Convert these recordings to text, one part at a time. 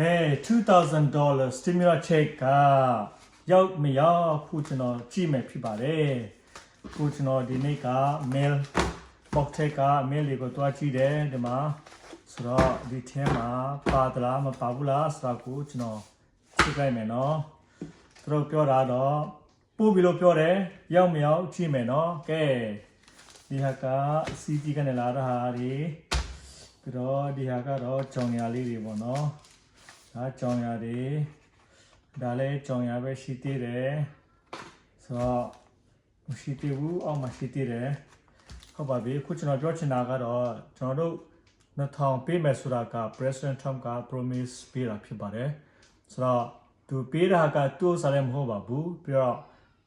အဲ2000 dollar stimulus check ကရောက်မရောက်ခုကျွန်တော်ကြည့်မယ်ဖြစ်ပါတယ်ခုကျွန်တော်ဒီနေ့က mail box check က mail လေးကိုတွားကြည့်တယ်ဒီမှာဆိုတော့ဒီထဲမှာပါသလားမပါဘူးလားဆိုတာကိုကျွန်တော်ချိန်လိုက်မယ်နော်သူတို့ပြောတာတော့ပို့ပြီးလို့ပြောတယ်ရောက်မရောက်ကြည့်မယ်နော်ကဲဒီဟာက CT ကနေလာတာဟာဒီပြီးတော့ဒီဟာကတော့ကြောင်ညာလေးတွေပေါ့နော် ဒါကြောင်ရတွေဒါလည်းကြောင်ရပဲရှိသေးတယ်ဆိုတော့မရှိသေးဘူးအောက်မှာရှိသေးတယ်ဟုတ်ပါပြီအခုကျွန်တော်ပြောချင်တာကတော့ကျွန်တော်တို့2000ပေးမယ်ဆိုတာက President Trump က promise ပေးတာဖြစ်ပါတယ်ဆိုတော့သူပေးတာကသူ့စားလည်းမဟုတ်ပါဘူးပြီးတော့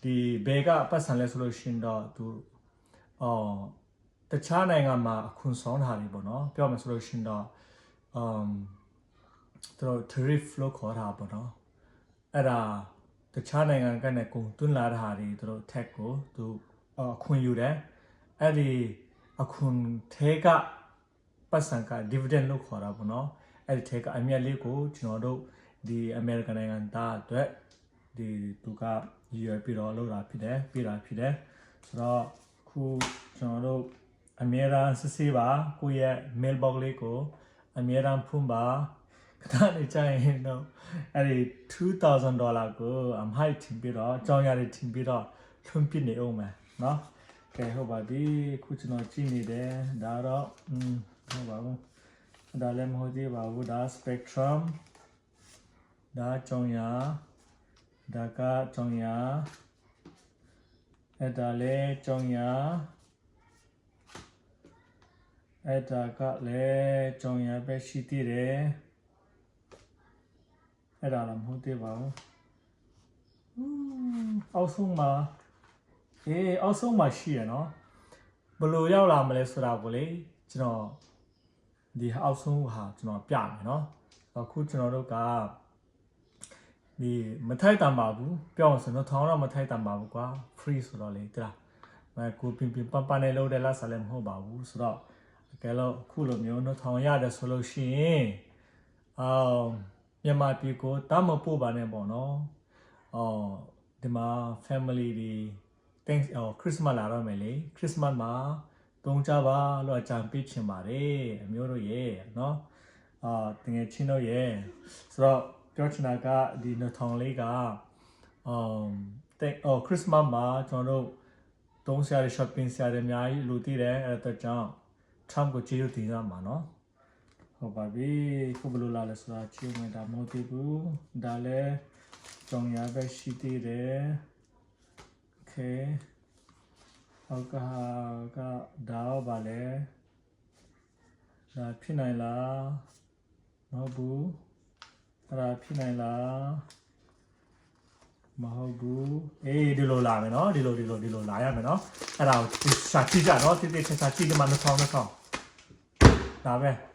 ဒီဘယ်ကပတ်စံလဲဆိုလို့ရှရင်တော့သူအော်တခြားနိုင်ငံမှာအခွန်ဆောင်တာတွေပေါ့နော်ပြောမယ်ဆိုလို့ရှရင်တော့ um သူတို့ tariff လို့ခေါ်တာပေါ့နော်အဲ့ဒါတခြားနိုင်ငံကနေကုန်သွင်းလာတဲ့ဟာတွေသူတို့ tax ကိုသူအခွင့်ယူတယ်အဲ့ဒီအခွန်ထဲကပတ်စံက dividend လို့ခေါ်တာပေါ့နော်အဲ့ဒီထဲကအမြတ်လေးကိုကျွန်တော်တို့ဒီ American နိုင်ငံသားအတွက်ဒီသူကရည်ရွယ်ပြီးတော့လုပ်တာဖြစ်တယ်ပြတာဖြစ်တယ်ဆိုတော့ခုကျွန်တော်တို့အမြဲတမ်းစစ်ဆေးပါကိုယ့်ရဲ့ mailbox လေးကိုအမြဲတမ်းဖွင့်ပါ ခဏနေကြရင်တော့အဲ့ဒီ2000ဒေါ်လာကိုအမိုက်တင်ပြီးတော့ကြောင်းရည်တင်ပြီးတော့ထွန်းပြနေအောင်မယ်နော်ကဲဟုတ်ပါပြီခုကျွန်တော်ကြည့်နေတယ်ဒါတော့อืมဟုတ်ပါဘူးဒါလည်းမဟုတ်သေးပါဘူးဒါ spectrum ဒါကြောင်းရဒါကကြောင်းရအဲ့ဒါလည်းကြောင်းရအဲ့ဒါကလည်းကြောင်းရပဲရှိသေးတယ် အဲ့ဒါလည်းမဟုတ်သေးပါဘူးอืมအောက်ဆုံးမှာအေးအောက်ဆုံးမှာရှိရနော်ဘယ်လိုရောက်လာမလဲဆိုတာကိုလေကျွန်တော်ဒီအောက်ဆုံးဟာကျွန်တော်ပြမယ်နော်အခုကျွန်တော်တို့ကဒီမထိုက်တန်ပါဘူးပြောအောင်ဆိုတော့ထောင်းတော့မထိုက်တန်ပါဘူးကွာ free ဆိုတော့လေတလားအဲကိုပင်ပင်ပန်ပန်နဲ့လုပ်တယ်လားဆိုလည်းမဟုတ်ပါဘူးဆိုတော့အကယ်လို့အခုလိုမျိုးတော့ထောင်းရတယ်ဆိုလို့ရှိရင်အော် မြန်မာပြည်ကိုတမပို့ပါနဲ့ပေါ့နော်အော်ဒီမှာ family တွေ thanks အော် Christmas လာတော့မယ်လေ Christmas မှာတုံးကြပါလို့အကြံပေးချင်ပါတယ်အမျိုးတို့ရဲ့နော်အာတကယ်ချင်းတို့ရဲ့ဆိုတော့ပြောချင်တာကဒီ2000လေးကအမ်တဲ့အော် Christmas မှာကျွန်တော်တို့တုံးဆရာတွေ shopping ဆရာတွေအများကြီးလူတည်တယ်အဲ့ဒါကြောင့် Trump ကိုကျေးဇူးတင်ရမှာနော် ဟုတ်ပါပြီခုဘလို့လာလဲဆိုတာချင်းဝင်တာမဟုတ်သေးဘူးဒါလည်းကြောင်ရပဲရှိသေးတယ်ခဲဟောက်ကဟာကဒါတော့ပါလဲဒါဖြစ်နိုင်လားမဟုတ်ဘူးအဲ့ဒါဖြစ်နိုင်လားမဟုတ်ဘူးအေးဒီလိုလာမယ်နော်ဒီလိုဒီလိုဒီလိုလာရမယ်နော်အဲ့ဒါကိုရှာကြည့်ကြနော်တိတိချာချာကြည့်ကြမှာနှောင်းနှောင်းဒါပဲ